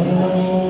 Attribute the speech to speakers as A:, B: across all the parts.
A: Amen.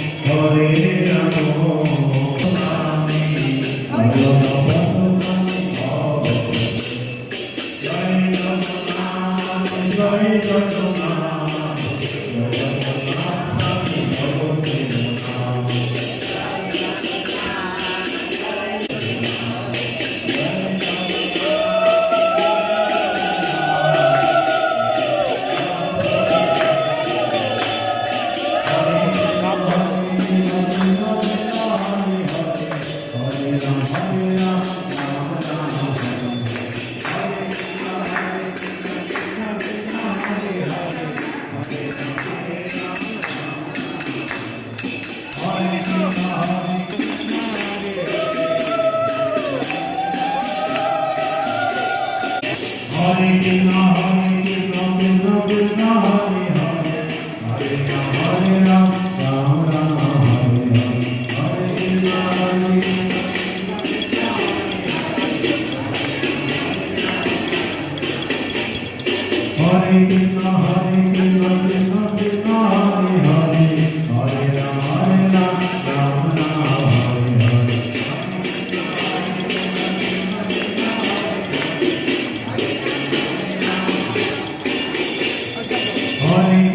A: Hare Namo Hare Krishna Hare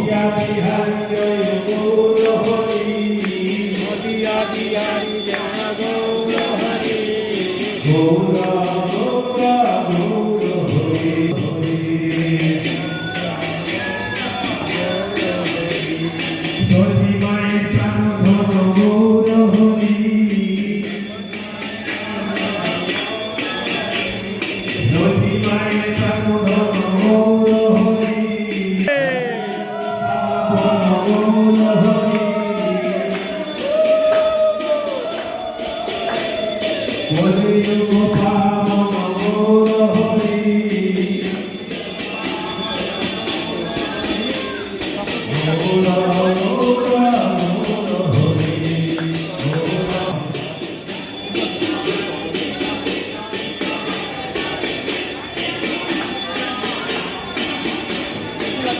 A: হরিয়া বিহারী জয় Gaur Hari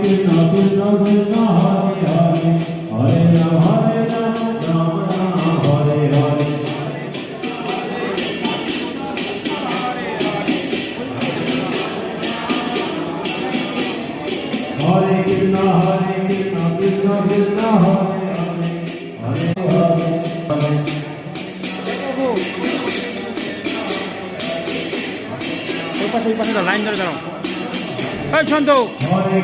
A: Krishna Krishna Krishna Hare Hare Hare Ram Hare Ram Ram Ram Hare Hare Hare line ধরে দাঁড়াও এই ছন্দ হরে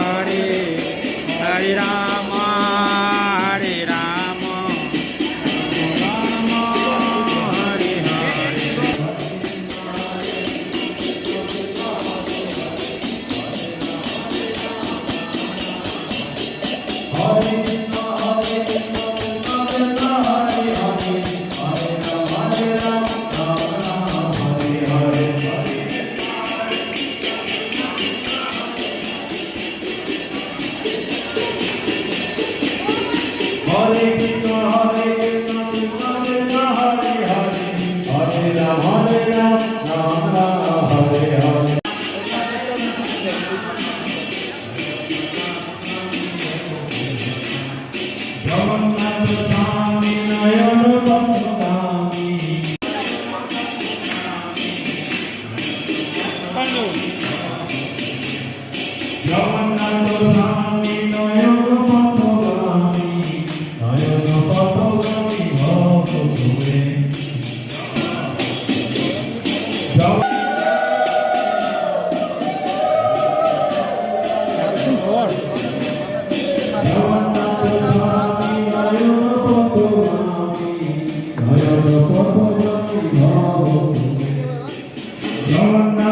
A: Hari Hari Ram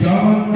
A: John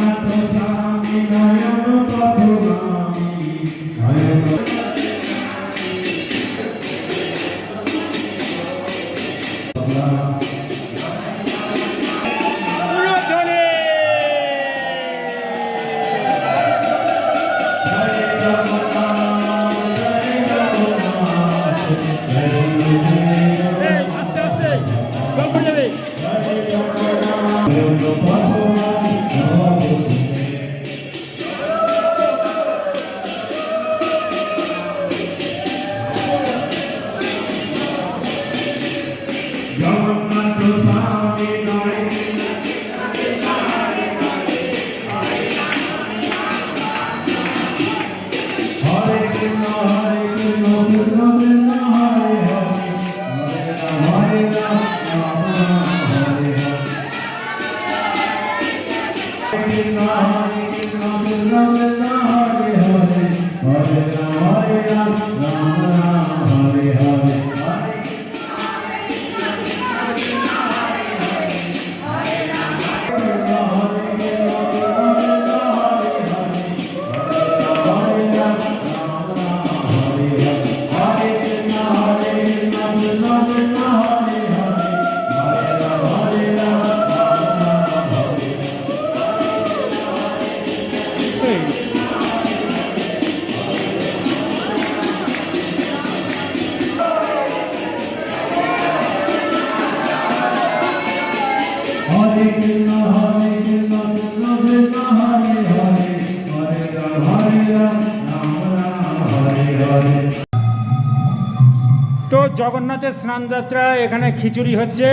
A: তো জগন্নাথের স্নান যাত্রা এখানে খিচুড়ি হচ্ছে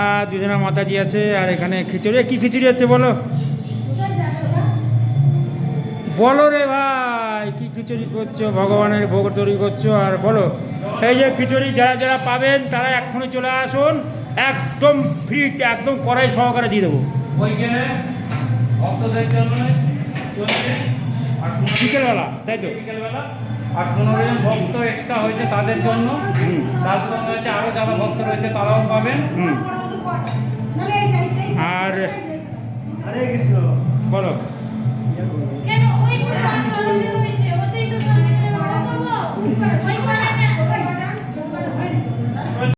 A: আর দুজনের মাতাজি আছে আর এখানে খিচুড়ি কি খিচুড়ি হচ্ছে বলো বলো রে ভাই কি খিচুড়ি করছো ভগবানের ভোগ তৈরি করছো আর বলো এই যে খিচুড়ি যারা যারা পাবেন তারা এক্ষুনি চলে আসুন একদম ফ্রিতে একদম কড়াই সহকারে দিয়ে দেবো ওইখানে ভক্তদের জন্য চলছে বিকেলবেলা তাই তো বিকেলবেলা আর পনেরো জন ভক্ত এক্সট্রা হয়েছে তাদের জন্য তার সঙ্গে হচ্ছে আরও যারা ভক্ত রয়েছে তারাও পাবেন আর বলো কেন ওই তো রয়েছে ওতেই তো